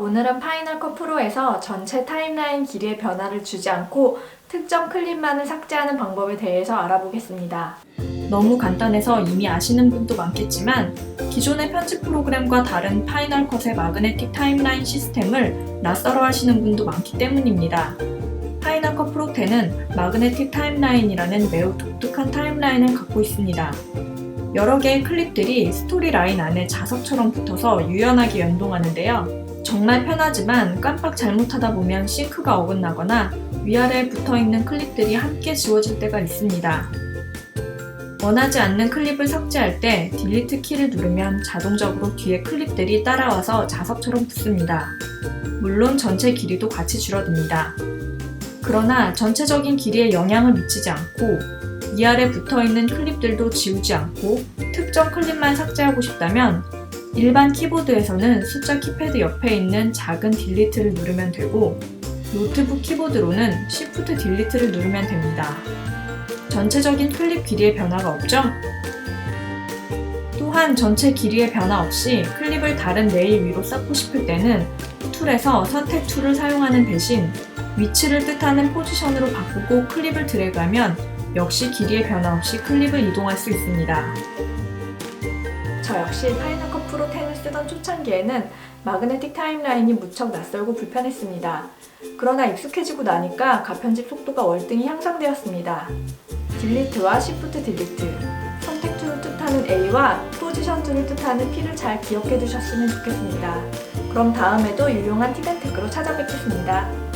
오늘은 파이널 컷 프로에서 전체 타임라인 길이의 변화를 주지 않고 특정 클립만을 삭제하는 방법에 대해서 알아보겠습니다. 너무 간단해서 이미 아시는 분도 많겠지만 기존의 편집 프로그램과 다른 파이널 컷의 마그네틱 타임라인 시스템을 낯설어 하시는 분도 많기 때문입니다. 파이널 컷 프로 10은 마그네틱 타임라인이라는 매우 독특한 타임라인을 갖고 있습니다. 여러 개의 클립들이 스토리 라인 안에 자석처럼 붙어서 유연하게 연동하는데요. 정말 편하지만 깜빡 잘못하다 보면 싱크가 어긋나거나 위아래에 붙어 있는 클립들이 함께 지워질 때가 있습니다. 원하지 않는 클립을 삭제할 때 딜리트 키를 누르면 자동적으로 뒤에 클립들이 따라와서 자석처럼 붙습니다. 물론 전체 길이도 같이 줄어듭니다. 그러나 전체적인 길이에 영향을 미치지 않고 위아래 붙어 있는 클립들도 지우지 않고 특정 클립만 삭제하고 싶다면 일반 키보드에서는 숫자 키패드 옆에 있는 작은 딜리트를 누르면 되고 노트북 키보드로는 Shift 딜리트를 누르면 됩니다. 전체적인 클립 길이의 변화가 없죠? 또한 전체 길이의 변화 없이 클립을 다른 레일 위로 쌓고 싶을 때는 툴에서 선택 툴을 사용하는 대신 위치를 뜻하는 포지션으로 바꾸고 클립을 드래그하면 역시 길이의 변화 없이 클립을 이동할 수 있습니다. 저 역시 파이널 컷 프로 10을 쓰던 초창기에는 마그네틱 타임라인이 무척 낯설고 불편했습니다. 그러나 익숙해지고 나니까 가편집 속도가 월등히 향상되었습니다. 딜리트와 시프트 딜리트, 선택 툴을 뜻하는 A와 포지션 툴을 뜻하는 P를 잘 기억해 두셨으면 좋겠습니다. 그럼 다음에도 유용한 팁 앤 테크로 찾아뵙겠습니다.